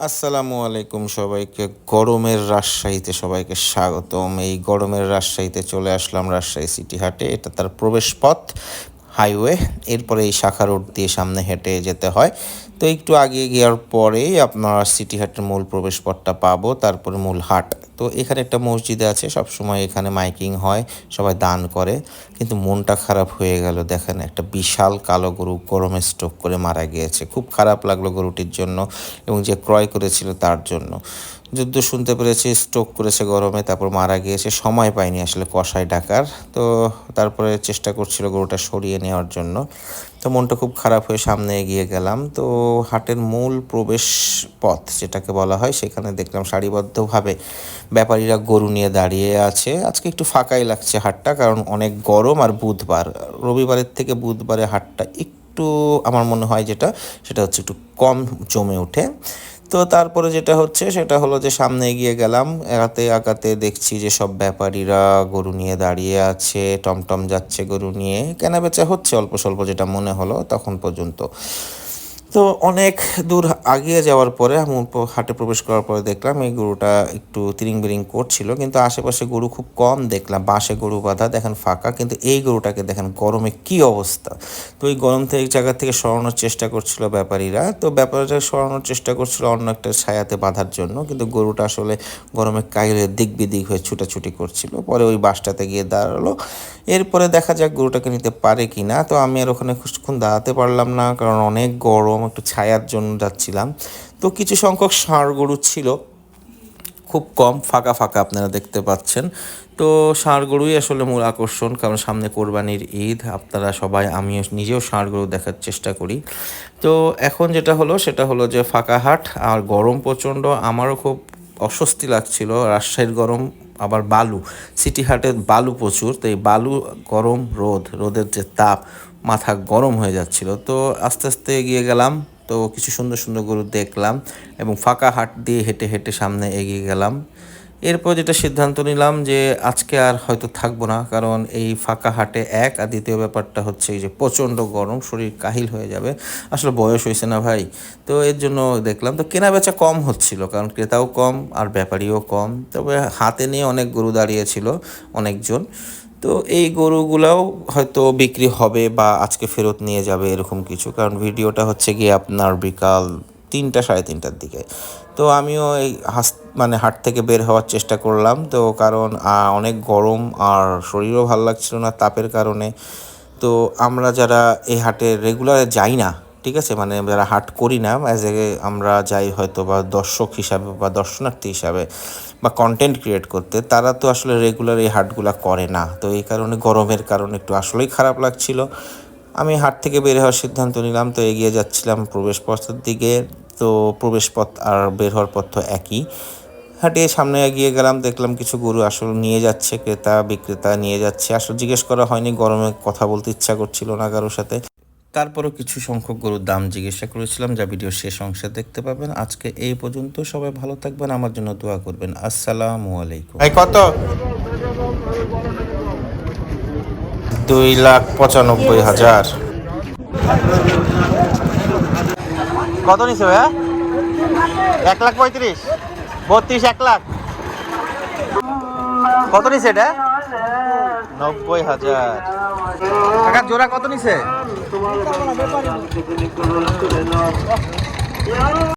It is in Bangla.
আসসালামু আলাইকুম সবাইকে। গরমের রাজশাহীতে সবাইকে স্বাগতম। এই গরমের রাজশাহীতে চলে আসলাম রাজশাহী সিটি হাটে। এটা তার প্রবেশ পথ, হাইওয়ে। এরপরে এই শাখা রোড দিয়ে সামনে হেঁটে যেতে হয়। তো একটু আগে গিয়ার পরেই আপনারা সিটি হাটের মূল প্রবেশপথটা পাবো। তারপরে মূল হাট তো এখানে একটা মসজিদ আছে সব সময় এখানে মাইকিং হয়, সবাই দান করে। কিন্তু মনটা খারাপ হয়ে গেল, দেখেন একটা বিশাল কালো গরু গরমে স্ট্রোক করে মারা গিয়েছে। খুব খারাপ লাগল গরুটির জন্য এবং যে ক্রয় করেছিল তার জন্য। যুদ্ধ শুনতে পেরেছি স্ট্রোক করেছে গরমে, তারপর মারা গিয়েছে, সময় পায়নি আসলে কষাই ডাকার। তো তারপরে চেষ্টা করছিল গরুটা সরিয়ে নেওয়ার জন্য। তো মনটা খুব খারাপ হয়ে সামনে এগিয়ে গেলাম। তো হাটের মূল প্রবেশ পথ, যেটাকে বলা হয়, সেখানে দেখলাম সারিবদ্ধভাবে ব্যাপারীরা গরু নিয়ে দাঁড়িয়ে আছে। আজকে একটু ফাঁকাই লাগছে হাটটা, কারণ অনেক গরম আর বুধবার। রবিবারের থেকে বুধবারে হাটটা একটু আমার মনে হয় যেটা, সেটা হচ্ছে একটু কম জমে ওঠে। তো তারপরে যেটা হচ্ছে, সেটা হলো যে সামনে এগিয়ে গেলাম। এগাতে আগাতে দেখছি যে সব ব্যাপারীরা গরু নিয়ে দাঁড়িয়ে আছে, টমটম যাচ্ছে গরু নিয়ে। কেনা বেচা হচ্ছে অল্প স্বল্প যেটা মনে হলো তখন পর্যন্ত। তো অনেক দূর আগিয়ে যাওয়ার পরে আমি হাটে প্রবেশ করার পরে দেখলাম এই গরুটা একটু তিরিং বিরিং করছিল, কিন্তু আশেপাশে গরু খুব কম দেখলাম বাসে গরু বাঁধা দেখেন ফাঁকা, কিন্তু এই গরুটাকে দেখেন গরমে কি অবস্থা। তো এই গরম থেকে জায়গা থেকে সরানোর চেষ্টা করছিল ব্যাপারীরা, তো ব্যাপারীরা সরানোর চেষ্টা করছিল অন্য একটা ছায়াতে বাঁধার জন্য, কিন্তু গরুটা আসলে গরমে কাইলে দিক বিদিক হয়ে ছুটাছুটি করছিল, পরে ওই বাসটাতে গিয়ে দাঁড়াল। এরপরে দেখা যাক গরুটাকে নিতে পারে কি না তো আমি আর ওখানে কিছুক্ষণ দাঁড়াতে পারলাম না, কারণ অনেক গরম একটু ছায়ার জন্য যাচ্ছিলাম। তো কিছু সংখ্যক ষাঁড় গরু ছিল, খুব কম, ফাঁকা ফাঁকা আপনারা দেখতে পাচ্ছেন। তো ষাঁড় গরুই আসলে মূল আকর্ষণ, কারণ সামনে কোরবানির ঈদ, আপনারা সবাই, আমিও নিজেও ষাঁড় গরু দেখার চেষ্টা করি। তো এখন যেটা হলো, সেটা হলো যে ফাঁকা হাট, আর গরম প্রচণ্ড, আমারও খুব অস্বস্তি লাগছিল। রাজশাহীর গরম, আবার বালু। সিটি হাটে বালু প্রচুর, তো এই বালু গরম রোদ, রোদের যে তাপ মাথা গরম হয়ে যাচ্ছিল। তো আস্তে আস্তে এগিয়ে গেলাম। তো কিছু সুন্দর সুন্দর গরু দেখলাম এবং ফাঁকা হাট দিয়ে হেঁটে হেঁটে সামনে এগিয়ে গেলাম। এরপর যেটা সিদ্ধান্ত নিলাম যে আজকে আর হয়তো থাকব না, কারণ এই ফাঁকা হাটে এক, আর দ্বিতীয় ব্যাপারটা হচ্ছে এই যে প্রচণ্ড গরম, শরীর কাহিল হয়ে যাবে। আসলে বয়স হয়েছে না ভাই। তো এর জন্য দেখলাম, তো কেনা বেচা কম হচ্ছিল, কারণ ক্রেতাও কম আর ব্যাপারীও কম। তবে হাতে নিয়ে অনেক গরু দাঁড়িয়েছিল, অনেকজন। তো এই গরুগুলাও হয়তো বিক্রি হবে বা আজকে ফেরত নিয়ে যাবে এরকম কিছু। কারণ ভিডিওটা হচ্ছে গিয়ে আপনার বিকাল তিনটা, সাড়ে তিনটার দিকে। তো আমিও এই হাস মানে হাট থেকে বের হওয়ার চেষ্টা করলাম। তো কারণ অনেক গরম আর শরীরও ভালো লাগছিল না তাপের কারণে। তো আমরা যারা এই হাটে রেগুলার যাই না ঠিক আছে? মানে যারা হাট করি না অ্যাজ এ আমরা যাই হয়তো বা দর্শক হিসাবে বা দর্শনার্থী হিসাবে বা কন্টেন্ট ক্রিয়েট করতে, তারা তো আসলে রেগুলার এই হাটগুলো করে না। তো এই কারণে গরমের কারণে একটু আসলেই খারাপ লাগছিল। আমি হাট থেকে বের হওয়ার সিদ্ধান্ত নিলাম, তো এগিয়ে যাচ্ছিলাম প্রবেশ পথের দিকে। তো প্রবেশ পথ আর বের হওয়ার পথ তো একই। হাঁটিয়ে সামনে এগিয়ে গেলাম, দেখলাম কিছু গরু আসল নিয়ে যাচ্ছে, ক্রেতা, বিক্রেতা নিয়ে যাচ্ছে। আসলে জিজ্ঞেস করা হয়নি, গরমে কথা বলতে ইচ্ছা করছিল না কারোর সাথে। তারপরও কিছু সংখ্যক গরুর দাম জিজ্ঞাসা করেছিলাম, যা ভিডিও শেষ অংশে দেখতে পাবেন। আজকে এই পর্যন্ত সবাই ভালো থাকবেন, আমার জন্য দোয়া করবেন। আসসালামু আলাইকুম। কত? দুই লাখ পঁচানব্বই হাজার। কত নিছে ভাইয়া? এক লাখ পঁয়ত্রিশ। বত্রিশ এক লাখ। কত নিছে এটা? নব্বই হাজার। টাকা জোড়া কত নিছে?